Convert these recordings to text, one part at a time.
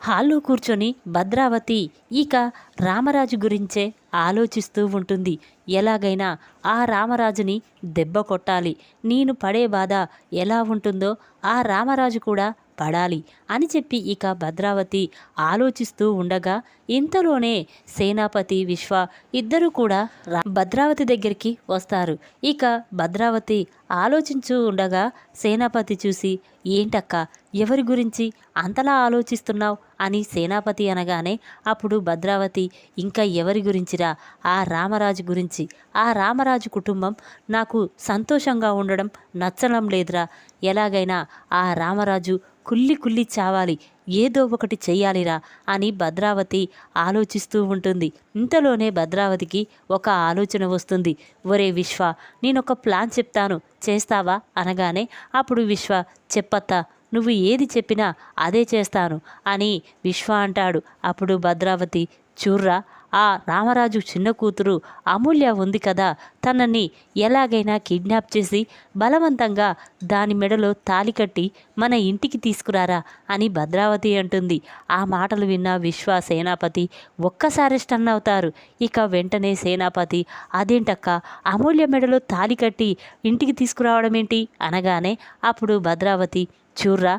హాల్లో కూర్చొని భద్రావతి ఇక రామరాజు గురించే ఆలోచిస్తూ ఉంటుంది. ఎలాగైనా ఆ రామరాజుని దెబ్బ కొట్టాలి. నేను పడే బాధ ఎలా ఉంటుందో ఆ రామరాజు కూడా పడాలి అని చెప్పి ఇక భద్రావతి ఆలోచిస్తూ ఉండగా ఇంతలోనే సేనాపతి విశ్వ ఇద్దరు కూడా రా- భద్రావతి దగ్గరికి వస్తారు. ఇక భద్రావతి ఆలోచించూ ఉండగా సేనాపతి చూసి ఏంటక్క ఎవరి గురించి అంతలా ఆలోచిస్తున్నావు? అని సేనాపతి అనగానే అప్పుడు భద్రావతి ఇంకా ఎవరి గురించిరా ఆ రామరాజు గురించి. ఆ రామరాజు కుటుంబం నాకు సంతోషంగా ఉండడం నచ్చడం లేదురా. ఎలాగైనా ఆ రామరాజు కుల్లి కుల్లి చావాలి ఏదో ఒకటి చెయ్యాలిరా అని భద్రావతి ఆలోచిస్తూ ఉంటుంది. ఇంతలోనే భద్రావతికి ఒక ఆలోచన వస్తుంది. ఒరే విశ్వ నేనొక ప్లాన్ చెప్తాను. చేస్తావా? అనగానే అప్పుడు విశ్వ చెప్పత్తా నువ్వు ఏది చెప్పినా అదే చేస్తాను అని విశ్వ అంటాడు. అప్పుడు భద్రావతి చూర్రా ఆ రామరాజు చిన్న కూతురు అమూల్య ఉంది కదా తనని ఎలాగైనా కిడ్నాప్ చేసి బలవంతంగా దాని మెడలో తాలి కట్టి మన ఇంటికి తీసుకురారా అని భద్రావతి అంటుంది. ఆ మాటలు విన్న విశ్వ సేనాపతి ఒక్కసారి స్టన్ అవుతారు. ఇక వెంటనే సేనాపతి అదేంటక్క అమూల్య మెడలో తాలి కట్టి ఇంటికి తీసుకురావడం ఏంటి అనగానే అప్పుడు భద్రావతి చూర్రా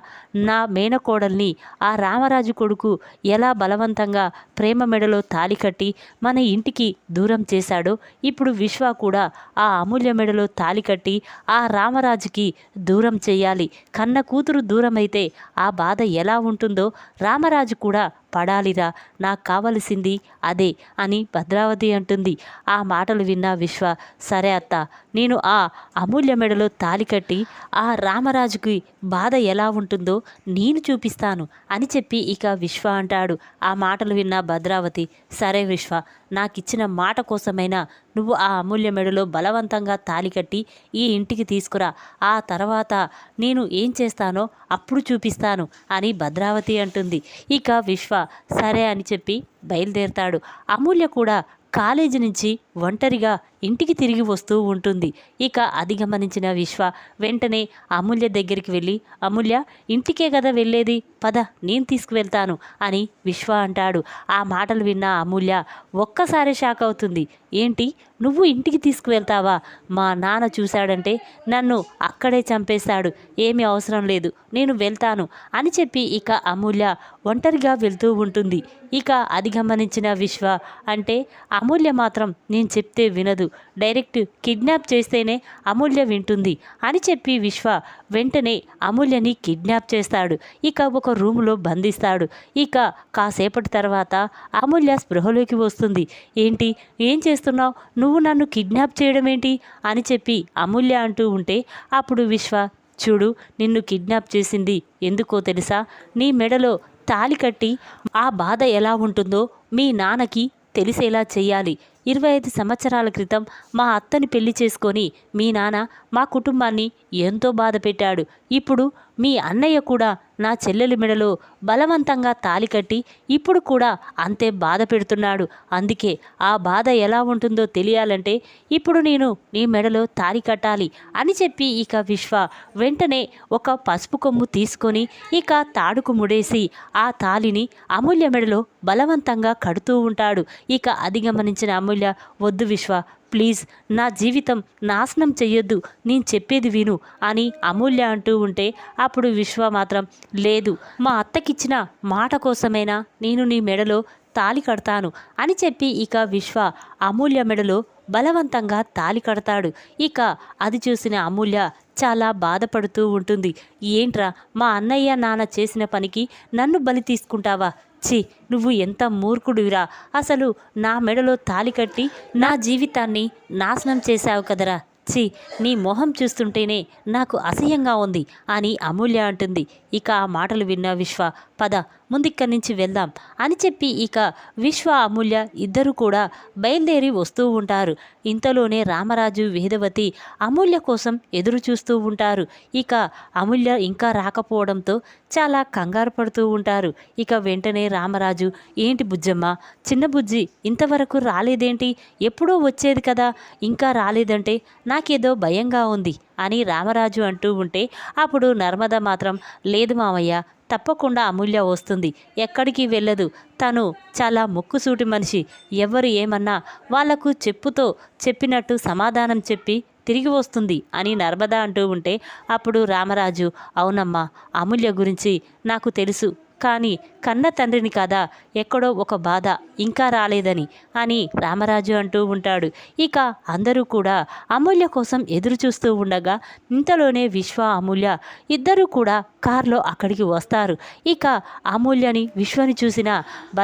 నా మేనకోడల్ని ఆ రామరాజు కొడుకు ఎలా బలవంతంగా ప్రేమ మెడలో తాలి కట్టి మన ఇంటికి దూరం చేశాడో ఇప్పుడు విశ్వ కూడా ఆ అమూల్య మెడలో తాలి కట్టి ఆ రామరాజుకి దూరం చేయాలి. కన్న కూతురు దూరమైతే ఆ బాధ ఎలా ఉంటుందో రామరాజు కూడా పడాలిరా నాకు కావలసింది అదే అని భద్రావతి అంటుంది. ఆ మాటలు విన్న విశ్వ సరే అత్త నేను ఆ అమూల్య మెడలో తాలి కట్టి ఆ రామరాజుకి బాధ ఎలా ఉంటుందో నేను చూపిస్తాను అని చెప్పి ఇక విశ్వ అంటాడు. ఆ మాటలు విన్న భద్రావతి సరే విశ్వ నాకిచ్చిన మాట కోసమైనా నువ్వు ఆ అమూల్య మెడలో బలవంతంగా తాలి కట్టి ఈ ఇంటికి తీసుకురా. ఆ తర్వాత నేను ఏం చేస్తానో అప్పుడు చూపిస్తాను అని భద్రావతి అంటుంది. ఇక విశ్వ సరే అని చెప్పి బయలుదేరతాడు. అమూల్య కూడా కాలేజీ నుంచి ఒంటరిగా ఇంటికి తిరిగి వస్తూ ఉంటుంది. ఇక అది గమనించిన విశ్వ వెంటనే అమూల్య దగ్గరికి వెళ్ళి అమూల్య ఇంటికే కదా వెళ్ళేది? పద నేను తీసుకువెళ్తాను అని విశ్వ అంటాడు. ఆ మాటలు విన్న అమూల్య ఒక్కసారి షాక్ అవుతుంది. ఏంటి? నువ్వు ఇంటికి తీసుకువెళ్తావా? మా నాన్న చూశాడంటే నన్ను అక్కడే చంపేశాడు. ఏమీ అవసరం లేదు. నేను వెళ్తాను అని చెప్పి ఇక అమూల్య ఒంటరిగా వెళ్తూ ఉంటుంది. ఇక అది గమనించిన విశ్వ అంటే అమూల్య మాత్రం నేను చెప్తే వినదు. డైరెక్ట్ కిడ్నాప్ చేస్తేనే అమూల్య వింటుంది అని చెప్పి విశ్వ వెంటనే అమూల్యని కిడ్నాప్ చేస్తాడు. ఇక ఒక రూములో బంధిస్తాడు. ఇక కాసేపటి తర్వాత అమూల్య స్పృహలోకి వస్తుంది. ఏంటి? ఏం చేస్తున్నావు? నువ్వు నన్ను కిడ్నాప్ చేయడం ఏంటి అని చెప్పి అమూల్య అంటూ ఉంటే అప్పుడు విశ్వ చూడు నిన్ను కిడ్నాప్ చేసింది ఎందుకో తెలుసా? నీ మెడలో తాలి కట్టి ఆ బాధ ఎలా ఉంటుందో మీ నాన్నకి తెలిసేలా చేయాలి ఇరవై ఐదు సంవత్సరాల క్రితం మా అత్తని పెళ్ళి చేసుకొని మీ నాన్న మా కుటుంబాన్ని ఎంతో బాధ పెట్టాడు. ఇప్పుడు మీ అన్నయ్య కూడా నా చెల్లెలి మెడలో బలవంతంగా తాలి కట్టి ఇప్పుడు కూడా అంతే బాధ పెడుతున్నాడు. అందుకే ఆ బాధ ఎలా ఉంటుందో తెలియాలంటే ఇప్పుడు నేను నీ మెడలో తాలి కట్టాలి అని చెప్పి ఇక విశ్వ వెంటనే ఒక పసుపు కొమ్ము తీసుకొని ఇక తాడుకు ముడేసి ఆ తాలిని అమూల్య మెడలో బలవంతంగా కడుతూ ఉంటాడు. ఇక అధిగమనించిన అమూల్య వద్దు విశ్వ ప్లీజ్ నా జీవితం నాశనం చెయ్యొద్దు నేను చెప్పేది విను అని అమూల్య అంటూ ఉంటే అప్పుడు విశ్వ మాత్రం లేదు మా అత్తకిచ్చిన మాట కోసమైనా నేను నీ మెడలో తాలి కడతాను అని చెప్పి ఇక విశ్వ అమూల్య మెడలో బలవంతంగా తాలి కడతాడు. ఇక అది చూసిన అమూల్య చాలా బాధపడుతూ ఉంటుంది. ఏంట్రా మా అన్నయ్య నాన్న చేసిన పనికి నన్ను బలి తీసుకుంటావా? ఛీ నువ్వు ఎంత మూర్ఖుడివిరా. అసలు నా మెడలో తాలి కట్టి నా జీవితాన్ని నాశనం చేశావు కదరా. ఛీ నీ మొహం చూస్తుంటేనే నాకు అసహ్యంగా ఉంది అని అమూల్య అంటుంది. ఇక ఆ మాటలు విన్న విశ్వ పద ముందిక్కడి నుంచి వెళ్దాం అని చెప్పి ఇక విశ్వ అమూల్య ఇద్దరు కూడా బయలుదేరి వస్తూ ఉంటారు. ఇంతలోనే రామరాజు వేదవతి అమూల్య కోసం ఎదురు చూస్తూ ఉంటారు. ఇక అమూల్య ఇంకా రాకపోవడంతో చాలా కంగారు పడుతూ ఉంటారు. ఇక వెంటనే రామరాజు ఏంటి బుజ్జమ్మ చిన్న బుజ్జి ఇంతవరకు రాలేదేంటి? ఎప్పుడో వచ్చేది కదా ఇంకా రాలేదంటే నాకేదో భయంగా ఉంది. అని రామరాజు అంటూ ఉంటే అప్పుడు నర్మద మాత్రం లేదు మామయ్య తప్పకుండా అమూల్య వస్తుంది ఎక్కడికి వెళ్ళదు. తను చాలా ముక్కుసూటి మనిషి. ఎవరు ఏమన్నా వాళ్ళకు చెప్పుతో చెప్పినట్టు సమాధానం చెప్పి తిరిగి వస్తుంది అని నర్మద అంటూ ఉంటే అప్పుడు రామరాజు అవునమ్మా అమూల్య గురించి నాకు తెలుసు. కానీ కన్న తండ్రిని కదా ఎక్కడో ఒక బాధ ఇంకా రాలేదని అని రామరాజు అంటూ ఉంటాడు. ఇక అందరూ కూడా అమూల్య కోసం ఎదురు చూస్తూ ఉండగా ఇంతలోనే విశ్వ అమూల్య ఇద్దరూ కూడా కారులో అక్కడికి వస్తారు. ఇక అమూల్యని విశ్వని చూసిన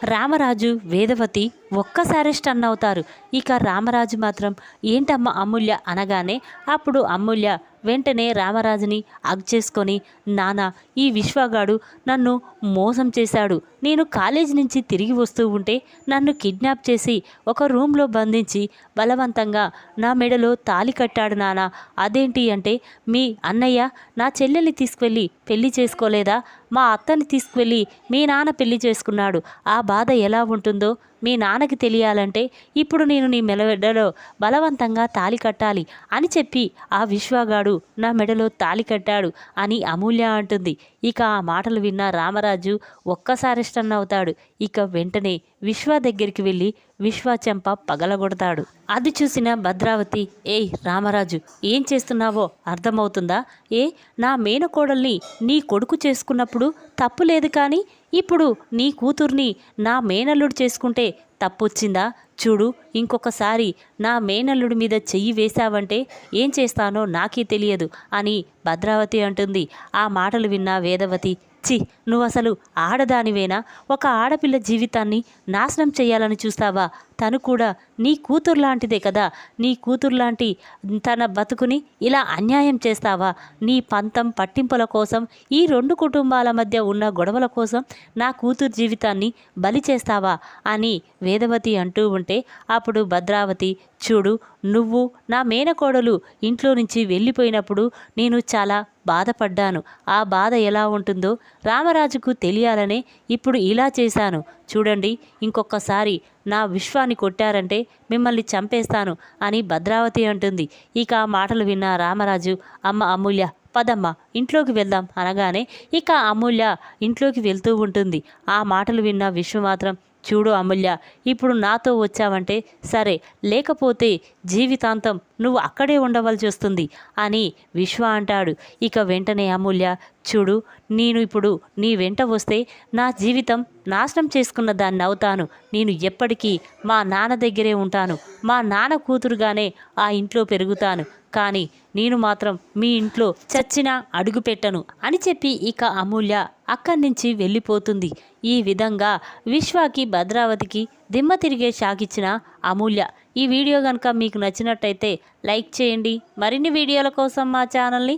రామరాజు వేదవతి ఒక్కసారి స్టన్ అవుతారు ఇక రామరాజు మాత్రం ఏంటమ్మా అమూల్య అనగానే అప్పుడు అమూల్య వెంటనే రామరాజుని అగ్ చేసుకొని నానా ఈ విశ్వగాడు నన్ను మోసం చేశాడు. నేను కాలేజీ నుంచి తిరిగి వస్తూ ఉంటే నన్ను కిడ్నాప్ చేసి ఒక రూమ్లో బంధించి బలవంతంగా నా మెడలో తాలి కట్టాడు నాన్న. అదేంటి అంటే మీ అన్నయ్య నా చెల్లెల్ని తీసుకువెళ్ళి పెళ్ళి చేసుకోలేదా? మా అత్తని తీసుకువెళ్ళి మీ నాన్న పెళ్ళి చేసుకున్నాడు. ఆ బాధ ఎలా ఉంటుందో మీ నాన్నకి తెలియాలంటే ఇప్పుడు నేను నీ మెడలో బలవంతంగా తాలి కట్టాలి అని చెప్పి ఆ విశ్వగాడు నా మెడలో తాలి కట్టాడు అని అమూల్య అంటుంది. ఇక ఆ మాటలు విన్న రామరాజు ఒక్కసారి స్టన్ అవుతాడు ఇక వెంటనే విశ్వ దగ్గరికి వెళ్ళి విశ్వ చెంప పగలగొడతాడు. అది చూసిన భద్రావతి ఏయ్ రామరాజు ఏం చేస్తున్నావో అర్థమవుతుందా? ఏ నా మేనకోడల్ని నీ కొడుకు చేసుకున్నప్పుడు తప్పు లేదు కానీ ఇప్పుడు నీ కూతుర్ని నా మేనల్లుడు చేసుకుంటే తప్పొచ్చిందా? చూడు ఇంకొకసారి నా మేనల్లుడి మీద చెయ్యి వేశావంటే ఏం చేస్తానో నాకే తెలియదు అని భద్రావతి అంటుంది. ఆ మాటలు విన్న వేదవతి చి నువ్వు అసలు ఆడదానివేనా? ఒక ఆడపిల్ల జీవితాన్ని నాశనం చేయాలని చూస్తావా? తను కూడా నీ కూతురు లాంటిదే కదా. నీ కూతురు లాంటి తన బతుకుని ఇలా అన్యాయం చేస్తావా? నీ పంతం పట్టింపుల కోసం ఈ రెండు కుటుంబాల మధ్య ఉన్న గొడవల కోసం నా కూతురు జీవితాన్ని బలి చేస్తావా? అని వేదవతి అంటూ ఉంటే అప్పుడు భద్రావతి చూడు నువ్వు నా మేనకోడలు ఇంట్లో నుంచి వెళ్ళిపోయినప్పుడు నేను చాలా బాధపడ్డాను. ఆ బాధ ఎలా ఉంటుందో రామరాజుకు తెలియాలనే ఇప్పుడు ఇలా చేశాను. చూడండి ఇంకొకసారి నా విశ్వాన్ని కొట్టారంటే మిమ్మల్ని చంపేస్తాను అని భద్రావతి అంటుంది. ఇక ఆ మాటలు విన్న రామరాజు అమ్మ అమూల్య పదమ్మ ఇంట్లోకి వెళ్దాం అనగానే ఇక అమూల్య ఇంట్లోకి వెళ్తూ ఉంటుంది. ఆ మాటలు విన్న విశ్వ మాత్రం చూడు అమూల్య ఇప్పుడు నాతో వచ్చావంటే సరే లేకపోతే జీవితాంతం నువ్వు అక్కడే ఉండవలసి వస్తుంది అని విశ్వ అంటాడు. ఇక వెంటనే అమూల్య చూడు నేను ఇప్పుడు నీ వెంట వస్తే నా జీవితం నాశనం చేసుకున్న దాన్ని అవుతాను నేను ఎప్పటికీ మా నాన్న దగ్గరే ఉంటాను. మా నాన్న కూతురుగానే ఆ ఇంట్లో పెరుగుతాను. కానీ నేను మాత్రం మీ ఇంట్లో చచ్చినా అడుగు పెట్టను అని చెప్పి ఇక అమూల్య అక్కడి నుంచి వెళ్ళిపోతుంది. ఈ విధంగా విశ్వాకి భద్రావతికి దిమ్మ తిరిగే షాకిచ్చిన అమూల్య. ఈ వీడియో కనుక మీకు నచ్చినట్టయితే లైక్ చేయండి. మరిన్ని వీడియోల కోసం మా ఛానల్ని